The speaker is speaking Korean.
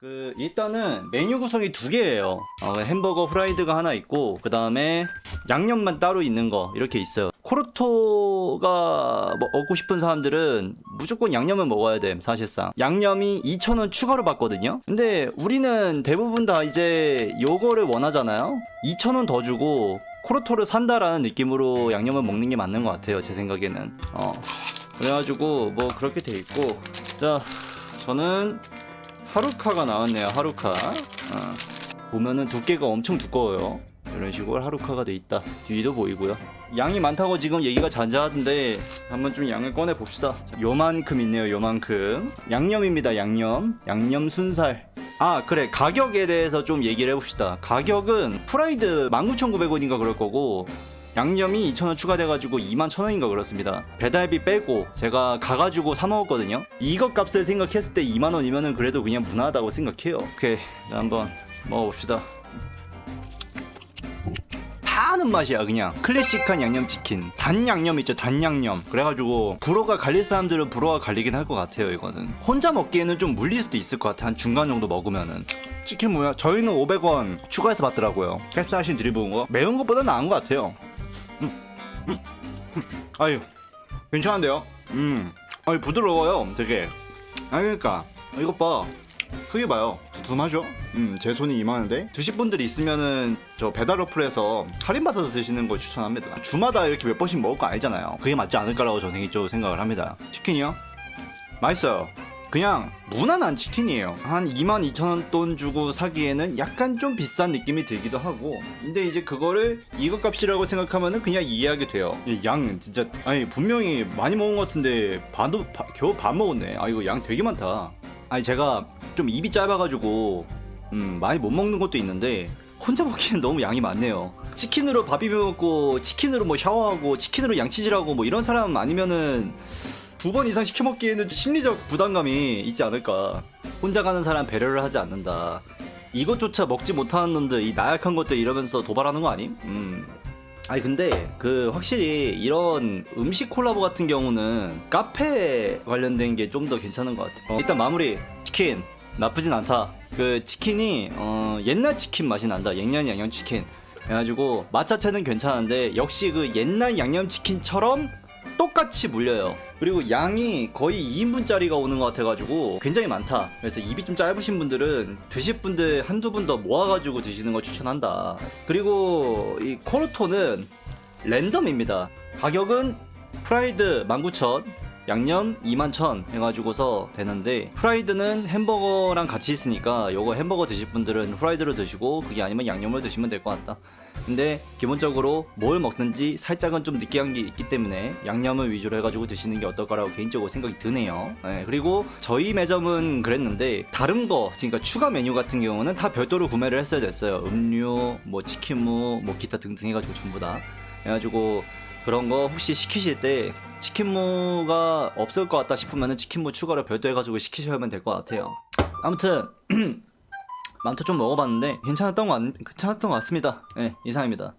그 일단은 메뉴 구성이 두 개예요. 어, 햄버거 후라이드가 하나 있고 그 다음에 양념만 따로 있는 거 이렇게 있어요. 코르토가 뭐 먹고 싶은 사람들은 무조건 양념을 먹어야 돼 사실상. 양념이 2,000원 추가로 받거든요. 근데 우리는 대부분 다 이제 요거를 원하잖아요. 2,000원 더 주고 코르토를 산다라는 느낌으로 양념을 먹는 게 맞는 것 같아요 제 생각에는. 어. 그래가지고 뭐 그렇게 돼 있고 자 저는 하루카가 나왔네요 하루카. 어. 보면은 두께가 엄청 두꺼워요. 이런 식으로 하루카가 돼 있다. 뒤도 보이고요. 양이 많다고 지금 얘기가 잔잔하던데 한번 좀 양을 꺼내 봅시다. 요만큼 있네요 요만큼. 양념입니다 양념. 양념 순살. 아 그래. 가격에 대해서 좀 얘기를 해봅시다. 가격은 프라이드 19,900원인가 그럴 거고 양념이 2,000원 추가돼가지고 21,000원인가 그렇습니다. 배달비 빼고 제가 가가지고 사 먹었거든요. 이것 값을 생각했을 때 2만원이면은 그래도 그냥 무난하다고 생각해요. 오케이. 자, 한번 먹어봅시다. 다 아는 맛이야 그냥 클래식한 양념치킨 단 양념 있죠 단 양념 그래가지고 불어가 갈릴 사람들은 불어가 갈리긴 할 것 같아요 이거는 혼자 먹기에는 좀 물릴 수도 있을 것 같아 한 중간 정도 먹으면은 치킨 뭐야 저희는 500원 추가해서 받더라고요 캡사이신 들이부은 거 매운 것보다 나은 것 같아요. 아유 괜찮은데요? 음 아유 부드러워요 되게. 아 그러니까 이것 봐. 크게 봐요. 두툼하죠? 음, 제 손이 이만한데? 드실 분들이 있으면은 저 배달 어플에서 할인 받아서 드시는 거 추천합니다. 주마다 이렇게 몇 번씩 먹을 거 아니잖아요. 그게 맞지 않을까라고 저는 개인적으로 생각을 합니다. 치킨이요? 맛있어요 그냥 무난한 치킨이에요. 한 22,000원 돈 주고 사기에는 약간 좀 비싼 느낌이 들기도 하고. 근데 이제 그거를 이것 값이라고 생각하면은 그냥 이해하게 돼요. 이양 진짜 아니 분명히 많이 먹은 것 같은데 반도 바- 겨우 반 먹었네. 아 이거 양 되게 많다. 아니 제가 좀 입이 짧아가지고 음, 많이 못 먹는 것도 있는데 혼자 먹기엔 너무 양이 많네요. 치킨으로 밥 비벼 먹고 치킨으로 뭐 샤워하고 치킨으로 양치질하고 뭐 이런 사람 아니면은 두 번 이상 시켜 먹기에는 심리적 부담감이 있지 않을까. 혼자 가는 사람 배려를 하지 않는다. 이것조차 먹지 못하는 놈들 이 나약한 것들 이러면서 도발하는 거 아님? 음. 아니 근데 그 확실히 이런 음식 콜라보 같은 경우는 카페 관련된 게 좀 더 괜찮은 것 같아. 요 일단 마무리 치킨 나쁘진 않다. 그 치킨이 어, 옛날 치킨 맛이 난다. 옛날 양념 치킨. 그래가지고 맛 자체는 괜찮은데 역시 그 옛날 양념 치킨처럼 똑같이 물려요. 그리고 양이 거의 2인분짜리가 오는 것 같아가지고 굉장히 많다. 그래서 입이 좀 짧으신 분들은 드실 분들 한두 분 더 모아가지고 드시는 걸 추천한다. 그리고 이 코르토는 랜덤입니다. 가격은 프라이드 19,000, 양념 21,000 해가지고서 되는데 프라이드는 햄버거랑 같이 있으니까 요거 햄버거 드실 분들은 프라이드로 드시고 그게 아니면 양념을 드시면 될 것 같다. 근데 기본적으로 뭘 먹든지 살짝은 좀 느끼한 게 있기 때문에 양념을 위주로 해가지고 드시는 게 어떨까라고 개인적으로 생각이 드네요. 네, 그리고 저희 매점은 그랬는데 다른 거, 그러니까 추가 메뉴 같은 경우는 다 별도로 구매를 했어야 됐어요. 음료, 뭐 치킨무, 뭐 기타 등등 해가지고 전부 다. 해가지고 그런 거 혹시 시키실 때 치킨무가 없을 것 같다 싶으면은 치킨무 추가로 별도 해가지고 시키셔야만 될것 같아요. 아무튼 맘터 좀 먹어봤는데 괜찮았던 것, 같- 괜찮았던 것 같습니다. 네, 이상입니다.